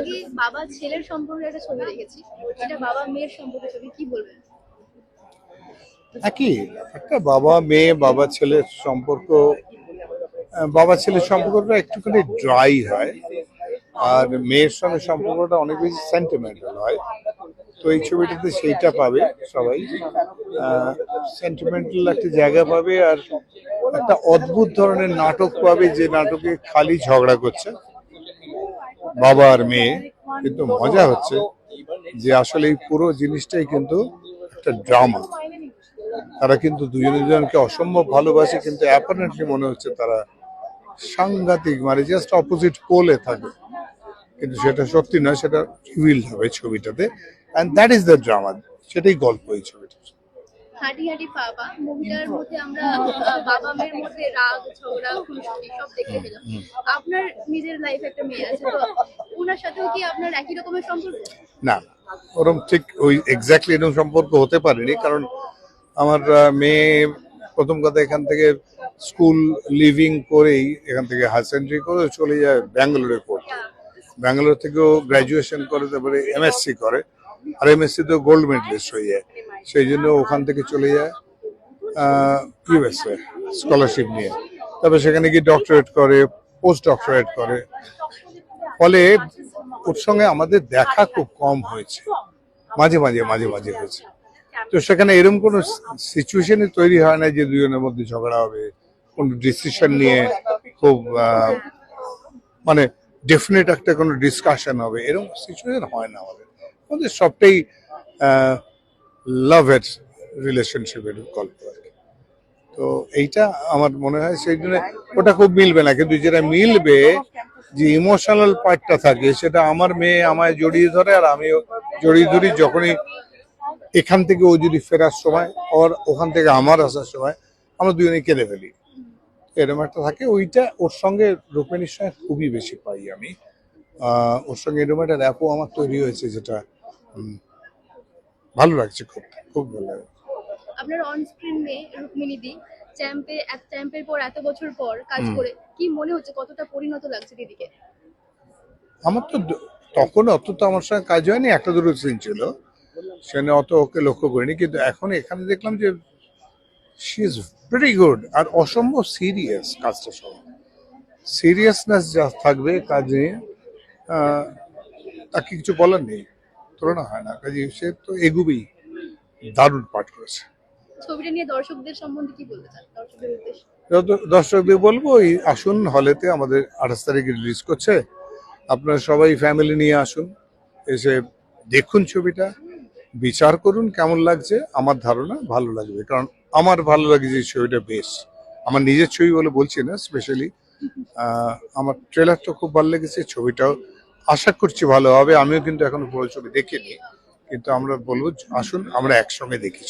আগে বাবা ছেলের সম্পর্কে একটা ছবি দেখেছি এটা বাবা মেয়ের সম্পর্কে ছবি, কি বলবেন? একই, একটা বাবা মেয়ে, বাবা ছেলের সম্পর্ক বাবা ছেলের সম্পর্কটা একটুখানি ড্রাই হয়, আর মেয়ের সঙ্গে সম্পর্কটা অনেক বেশি সেন্টিমেন্টাল হয়। তো এই ছবিটাতে সেইটা পাবে সবাই। সেন্টিমেন্টাল একটা জায়গা পাবে আর একটা অদ্ভুত ধরনের নাটক পাবে যে নাটকে খালি ঝগড়া করছে। বাবা আর মেয়ে, কিন্তু মজা হচ্ছে যে আসলে এই পুরো জিনিসটাই কিন্তু একটা ড্রামা। তারা কিন্তু দুজনে দুজনকে অসম্ভব ভালোবাসে, কিন্তু অ্যাপারেন্টলি মনে হচ্ছে তারা সাংঘাতিক মানে জাস্ট অপোজিট পোলে থাকে। কিন্তু সেটা সত্যি নয়, সেটা রিভিল হবে ছবিটাতে। And that is the drama সেটাই গল্প এই ছবিটা হাঁটি হাঁটি বাবা। মুভিটার মধ্যে আমরা বাবা মেয়ের মধ্যে রাগ ঝগড়া খুনসুটি সব দেখতে পেলাম আপনার নিজের লাইফে একটা মেয়ে আছে তো ওনার সাথেও কি আপনার একই রকমের সম্পর্ক? না ওরম ঠিক ওই এক্স্যাক্টলি এরকম সম্পর্ক হতে পারেনি কারণ আমার মেয়ে প্রথম কথা এখান থেকে স্কুল লিভিং করেই এখান থেকে হায়ার সেকেন্ডারি করে চলে যায় ব্যাঙ্গালোরে পড়তে ব্যাঙ্গালোর থেকেও গ্র্যাজুয়েশন করে তারপরে এমএসসি করে আর এমএসসি তো গোল্ড মেডেলিস্ট হয়ে যায়। সেই জন্য ওখান থেকে চলে যায় ইউএসএ স্কলারশিপ নিয়ে। তবে সেখানে গিয়ে ডক্টরেট করে পোস্ট ডক্টরেট করে। ফলে ওর সঙ্গে আমাদের দেখা খুব কম হয়েছে। মাঝে মাঝে মাঝে মাঝে হয়েছে। তো সেখানে এরকম কোনো সিচুয়েশনই তৈরি হয় না যে দুজনের মধ্যে ঝগড়া হবে। কোনো ডিসিশন নিয়ে খুব মানে ডেফিনেট একটা কোনো ডিসকাশন হবে। এরকম সিচুয়েশন হয় না আমাদের। আমাদের সবটাই লাভ এর রিলেশনশিপের গল্প আর কি। তো এইটা আমার মনে হয় সেই জন্য ওটা খুব মিলবে না, কিন্তু যেটা মিলবে যে ইমোশনাল পার্টটা থাকে, সেটা আমার মেয়ে আমায় জড়িয়ে ধরে আর আমিও জড়িয়ে ধরি যখনই এখান থেকে ও যদি ফেরার সময় ওর ওখান থেকে আমার আসার সময় আমরা দুজনেই কেঁদে ফেলি। এরকম একটা থাকে, ওইটা ওর সঙ্গে রূপেণীর সঙ্গে খুবই বেশি পাই আমি। ওর সঙ্গে এরকম একটা র্যাপও আমার তৈরি হয়েছে যেটা ভালো লাগছে খুব খুব ভালো লাগে আপনার অন স্ক্রিন রুক্মিণী দি চ্যাম্পে এক চ্যাম্পের পর এত বছর পর কাজ করে কি মনে হচ্ছে কতটা পরিণত লাগছে দিদিকে? আমার তো তখন অত তো আমার সঙ্গে কাজ হয়নি একটা দুটো সিন ছিল। সেখানে অত ওকে লক্ষ্য করিনি কিন্তু এখন এখানে দেখলাম যে শি ইজ ভেরি গুড আর অসম্ভব সিরিয়াস কাজটা সব সিরিয়াসনেস যা থাকবে কাজ নিয়ে তাকে কিছু বলার নেই। তুলনা হয় না। কাজে সে তো এগুবেই দারুণ পাঠ করেছে। ছবিটা নিয়ে দর্শকদের সম্বন্ধে কি বলতে চান? দর্শকদের উদ্দেশ্যে। দর্শকদের বলব এই আসুন হলেতে আমাদের আঠাশ তারিখে রিলিজ করছে। আপনারা সবাই ফ্যামিলি নিয়ে আসুন এসে দেখুন ছবিটা বিচার করুন কেমন লাগছে। আমার ধারণা ভালো লাগবে কারণ আমার ভালো লাগে যে ছবিটা বেশ। আমার নিজের ছবি বলে বলছি না স্পেশালি আমার ট্রেলারটা খুব ভালো লেগেছে ছবিটাও আশা করছি ভালো হবে। আমিও কিন্তু এখন পুরো ছবি দেখিনি। কিন্তু আমরা বলব, আসুন, আমরা একসঙ্গে দেখি